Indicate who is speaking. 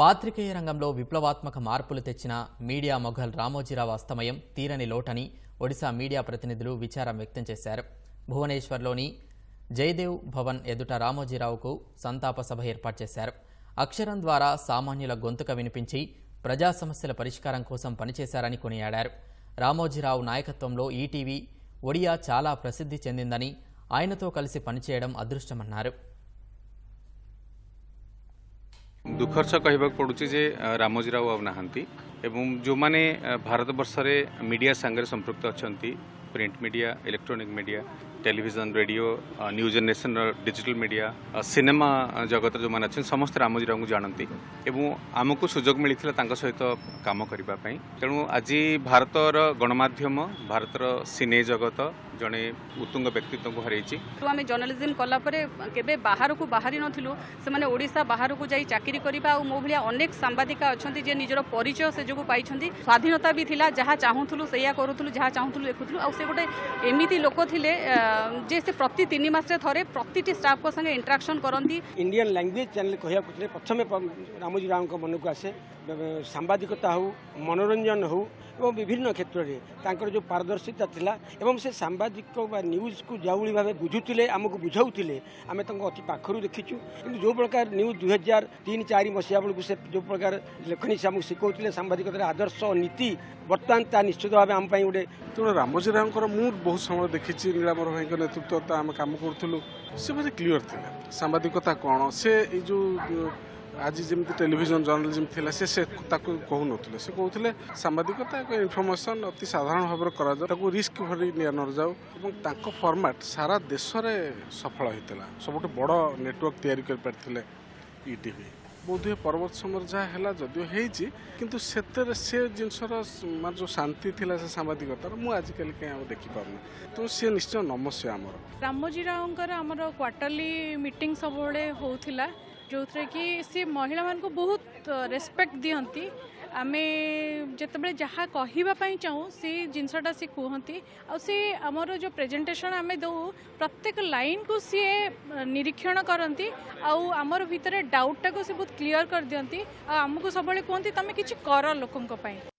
Speaker 1: పాత్రికేయ రంగంలో విప్లవాత్మక మార్పులు తెచ్చిన మీడియా మొఘల్ రామోజీరావు అస్తమయం తీరని లోటని ఒడిశా మీడియా ప్రతినిధులు విచారం వ్యక్తం చేశారు భువనేశ్వర్లోని జయదేవ్ భవన్ ఎదుట రామోజీరావుకు సంతాప సభ ఏర్పాటు చేశారు అక్షరం ద్వారా సామాన్యుల గొంతుక వినిపించి ప్రజా సమస్యల పరిష్కారం కోసం పనిచేశారని కొనియాడారు రామోజీరావు నాయకత్వంలో ఈటీవీ ఒడియా చాలా ప్రసిద్ధి చెందిందని ఆయనతో కలిసి పనిచేయడం అదృష్టమన్నారు
Speaker 2: ଦୁଃଖର୍ଷ କହିବାକୁ ପଡ଼ୁଛି ଯେ ରାମଜୀ ରାଓ ଆଉ ନାହାନ୍ତି ଏବଂ ଯେଉଁମାନେ ଭାରତବର୍ଷରେ ମିଡ଼ିଆ ସାଙ୍ଗରେ ସମ୍ପୃକ୍ତ ଅଛନ୍ତି print media, electronic media, television radio news generation digital media cinema জগতর যে অনেক মানে সমস্ত রামজীরাও জাঁতি এবং আমি সুযোগ মিলে তাঙ্ক সহিত কাম করা তেমন আজ ভারতর গণমাধ্যম ভারতর সিনে জগত জনে উত্তুঙ্গ ব্যক্তিত্ব হরাইছি
Speaker 3: আমি জর্নালিজম কলাপরে কেবে বাহারক বাহারি নথিলু সেমানে ওড়িশা বাহারক যাই চাকরি করা আর মো ভাইয়া অনেক সাংবাদিকা অনেক যে নিজের পরিচয় সে যোগ পাইছেন স্বাধীনতা বি লা যা চাহুলু সেইয়া করুলু যা চাহুলু দেখুলু আর সে ଗୋଟେ ଏମିତି ଲୋକ ଥିଲେ ଯେ ସେ ପ୍ରତି ତିନି ମାସରେ ଥରେ ପ୍ରତିଟି ଷ୍ଟାଫ୍ଙ୍କ ସାଙ୍ଗେ ଇଣ୍ଟ୍ରାକ୍ସନ୍ କରନ୍ତି
Speaker 4: ଇଣ୍ଡିଆନ୍ ଲାଙ୍ଗୁଏଜ୍ ଚ୍ୟାନେଲ୍ କହିବାକୁ ଥିଲେ ପ୍ରଥମେ ରାମଜୀ ରାଓଙ୍କ ମନକୁ ଆସେ ସାମ୍ବାଦିକତା ହେଉ ମନୋରଞ୍ଜନ ହେଉ এবং বিভিন্ন ক্ষেত্রে তাঁর যে পারদর্শিতা লা এবং সে সাংবাদিক বা নিউজকু যেভাবে ভাবে বুঝুলে আমি বুঝাউলে আমি তাঁর অতি পাখর দেখিছু কিন্তু যে প্রকার নিউজ দুই হাজার তিন চারি মশিয়া বেড়ে সে যে প্রকার লেখনী সে আমি শিখাউলে সাংবাদিকতার আদর্শ নীতি বর্তমান তা নিশ্চিত ভাবে আমি গোটে
Speaker 5: তেমন রামজী রাওঙ্কর মু বহু সময় দেখিছি নীলাম্বর ভাইঙ্ক নেতৃত্ব তা আমি কাম করুলু সে ভারি ক্লিয়র লা সাংবাদিকতা কোণ সে এই যে ଆଜି ଯେମିତି ଟେଲିଭିଜନ ଜର୍ଣ୍ଣାଲିଜିମ୍ ଥିଲା ସେ ସେ ତାକୁ କହୁନଥିଲେ ସେ କହୁଥିଲେ ସାମ୍ବାଦିକତା ଏକ ଇନଫର୍ମେସନ୍ ଅତି ସାଧାରଣ ଭାବରେ କରାଯାଉ ତାକୁ ରିସ୍କ ଭରି ନିଆ ନଯାଉ ଏବଂ ତାଙ୍କ ଫର୍ମାଟ୍ ସାରା ଦେଶରେ ସଫଳ ହୋଇଥିଲା ସବୁଠୁ ବଡ଼ ନେଟୱାର୍କ ତିଆରି କରିପାରିଥିଲେ ଇ e ଟିଭି ବୋଧ ହୁଏ ପରବର୍ତ୍ତ ସମୟରେ ଯାହା ହେଲା ଯଦିଓ ହେଇଛି କିନ୍ତୁ ସେତେରେ ସେ ଜିନିଷର ମାନେ ଯେଉଁ ଶାନ୍ତି ଥିଲା ସେ ସାମ୍ବାଦିକତାର ମୁଁ ଆଜିକାଲି କାଇଁ ଆଉ ଦେଖିପାରୁନି ତେଣୁ ସେ ନିଶ୍ଚୟ ନମସ୍ୟ ଆମର
Speaker 6: ରାମଜୀ ରାଓଙ୍କର ଆମର କ୍ୱାର୍ଟରଲି ମିଟିଂ ସବୁବେଳେ ହଉଥିଲା जो थे कि सी महिला मान को बहुत रेस्पेक्ट दिं आम जितेबाद जहाँ कह चाहू से जिनसटा सी कहती आमर जो प्रेजेटेसन आम दू प्रत्येक लाइन को सीए निरीक्षण करती आमर भितर डाउटा को सी बहुत क्लीयर कर दिखती आमको सब कहते तुम्हें किसी कर लोकों पर